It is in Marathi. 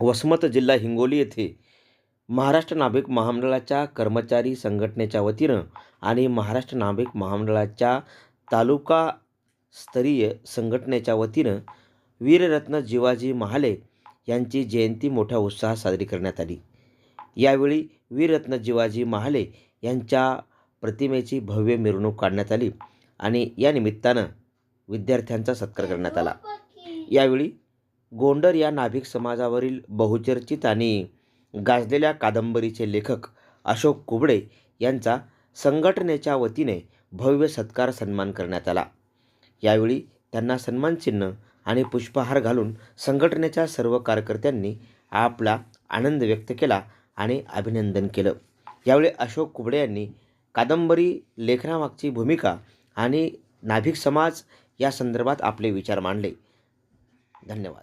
वसमत जिल्हा हिंगोली येथे महाराष्ट्र नाभिक महामंडळाच्या कर्मचारी संघटनेच्या वतीनं आणि महाराष्ट्र नाभिक महामंडळाच्या तालुकास्तरीय संघटनेच्या वतीनं वीररत्न जिवाजी महाले यांची जयंती मोठ्या उत्साहात साजरी करण्यात आली. यावेळी वीररत्न जिवाजी महाले यांच्या प्रतिमेची भव्य मिरवणूक काढण्यात आली आणि या निमित्तानं विद्यार्थ्यांचा सत्कार करण्यात आला. यावेळी गोंडर या नाभिक समाजावरील बहुचर्चित आणि गाजलेल्या कादंबरीचे लेखक अशोक कुबडे यांचा संघटनेच्या वतीने भव्य सत्कार सन्मान करण्यात आला. यावेळी त्यांना सन्मानचिन्ह आणि पुष्पहार घालून संघटनेच्या सर्व कार्यकर्त्यांनी आपला आनंद व्यक्त केला आणि अभिनंदन केलं. यावेळी अशोक कुबडे यांनी कादंबरी लेखनामागची भूमिका आणि नाभिक समाज या संदर्भात आपले विचार मांडले. धन्यवाद.